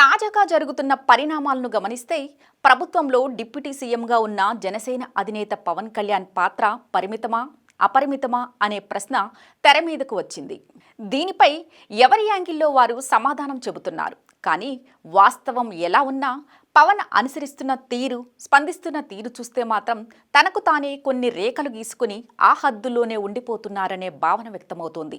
తాజాగా జరుగుతున్న పరిణామాలను గమనిస్తే ప్రభుత్వంలో డిప్యూటీ సీఎంగా ఉన్న జనసేన అధినేత పవన్ కళ్యాణ్ పాత్ర పరిమితమా అపరిమితమా అనే ప్రశ్న తెర మీదకు వచ్చింది. దీనిపై ఎవరి యాంగిల్లో వారు సమాధానం చెబుతున్నారు? కానీ వాస్తవం ఎలా ఉన్నా పవన్ అనుసరిస్తున్న తీరు స్పందిస్తున్న తీరు చూస్తే మాత్రం తనకు తానే కొన్ని రేఖలు గీసుకుని ఆ హద్దుల్లోనే ఉండిపోతున్నారనే భావన వ్యక్తమవుతోంది.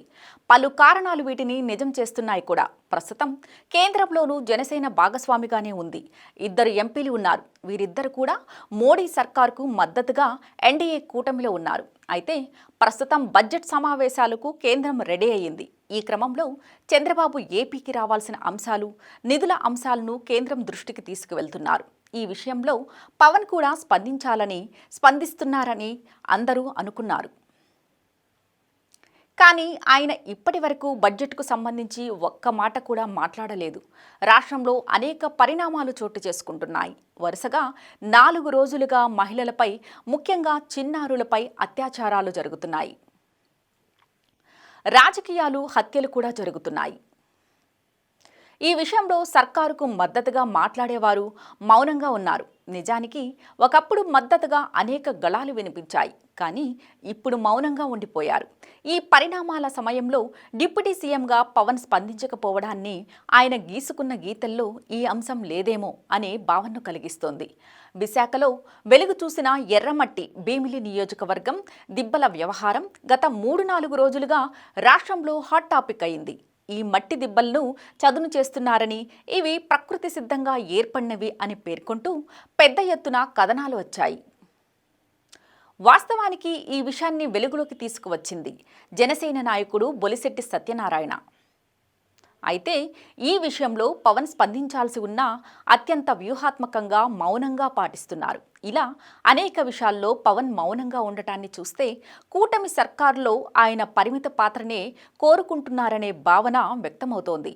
పలు కారణాలు వీటిని నిజం చేస్తున్నాయి కూడా. ప్రస్తుతం కేంద్రంలోనూ జనసేన భాగస్వామిగానే ఉంది. ఇద్దరు ఎంపీలు ఉన్నారు. వీరిద్దరు కూడా మోడీ సర్కార్కు మద్దతుగా ఎన్డీఏ కూటమిలో ఉన్నారు. అయితే ప్రస్తుతం బడ్జెట్ సమావేశాలకు కేంద్రం రెడీ అయ్యింది. ఈ క్రమంలో చంద్రబాబు ఏపీకి రావాల్సిన అంశాలు నిధుల అంశాలను కేంద్రం దృష్టికి తీసుకువెళ్తున్నారు. ఈ విషయంలో పవన్ కూడా స్పందించాలని స్పందిస్తున్నారని అందరూ అనుకున్నారు. కానీ ఆయన ఇప్పటి వరకు బడ్జెట్కు సంబంధించి ఒక్క మాట కూడా మాట్లాడలేదు. రాష్ట్రంలో అనేక పరిణామాలు చోటు చేసుకుంటున్నాయి. వరుసగా నాలుగు రోజులుగా మహిళలపై ముఖ్యంగా చిన్నారులపై అత్యాచారాలు జరుగుతున్నాయి. రాజకీయాలు హత్యలు కూడా జరుగుతున్నాయి. ఈ విషయంలో సర్కారుకు మద్దతుగా మాట్లాడేవారు మౌనంగా ఉన్నారు. నిజానికి ఒకప్పుడు మద్దతుగా అనేక గళాలు వినిపించాయి. కానీ ఇప్పుడు మౌనంగా ఉండిపోయారు. ఈ పరిణామాల సమయంలో డిప్యూటీ సీఎంగా పవన్ స్పందించకపోవడాన్ని ఆయన గీసుకున్న గీతల్లో ఈ అంశం లేదేమో అనే భావనను కలిగిస్తోంది. విశాఖలో వెలుగు చూసిన ఎర్రమట్టి భీమిలి నియోజకవర్గం దిబ్బల వ్యవహారం గత మూడు నాలుగు రోజులుగా రాష్ట్రంలో హాట్ టాపిక్ అయింది. ఈ మట్టి దిబ్బలను చదును చేస్తున్నారని ఇవి ప్రకృతి సిద్ధంగా ఏర్పడినవి అని పేర్కొంటూ పెద్ద ఎత్తున కథనాలు వచ్చాయి. వాస్తవానికి ఈ విషయాన్ని వెలుగులోకి తీసుకువచ్చింది జనసేన నాయకుడు బొలిశెట్టి సత్యనారాయణ. అయితే ఈ విషయంలో పవన్ స్పందించాల్సి ఉన్నా అత్యంత వ్యూహాత్మకంగా మౌనంగా పాటిస్తున్నారు. ఇలా అనేక విషయాల్లో పవన్ మౌనంగా ఉండటాన్ని చూస్తే కూటమి సర్కారులో ఆయన పరిమిత పాత్రనే కోరుకుంటున్నారనే భావన వ్యక్తమవుతోంది.